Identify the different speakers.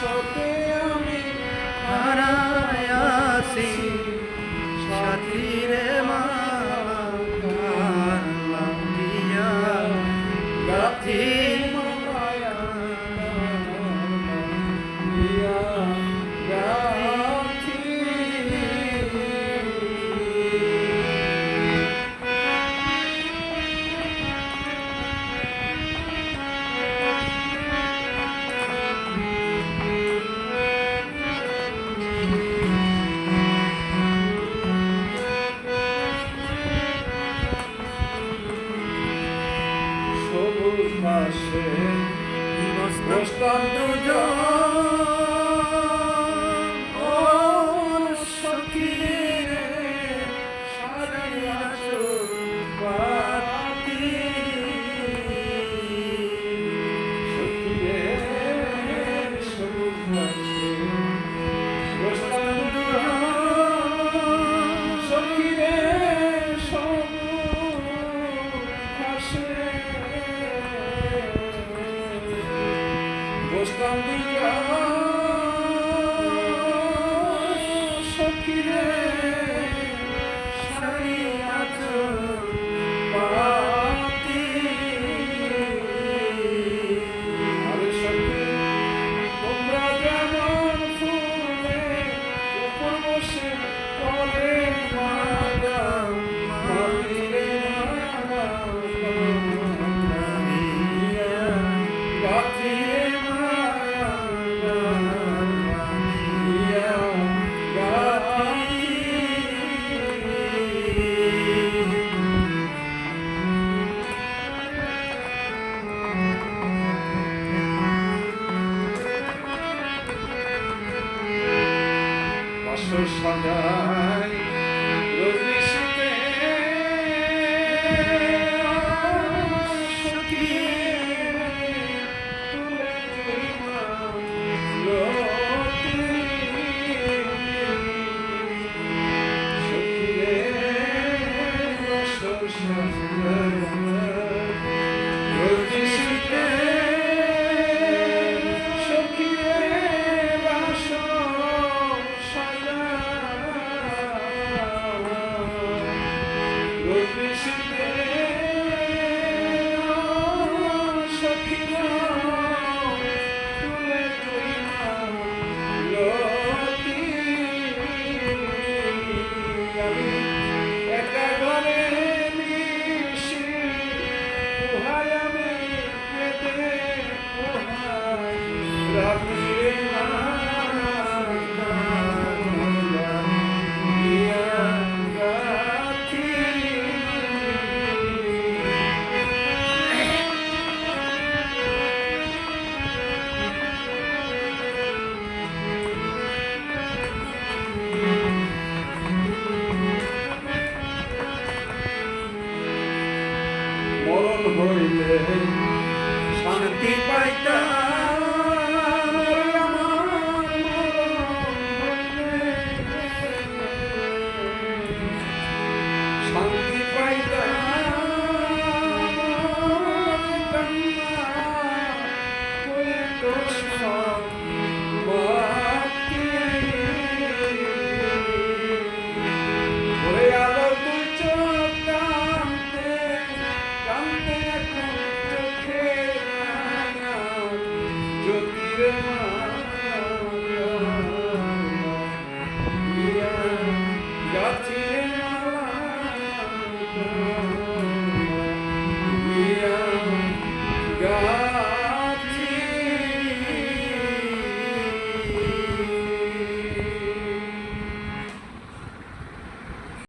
Speaker 1: আশোকে আমি হারায় আসি наше, і Господь там до Thank you. মরণ হইলে শান্তি পাইতা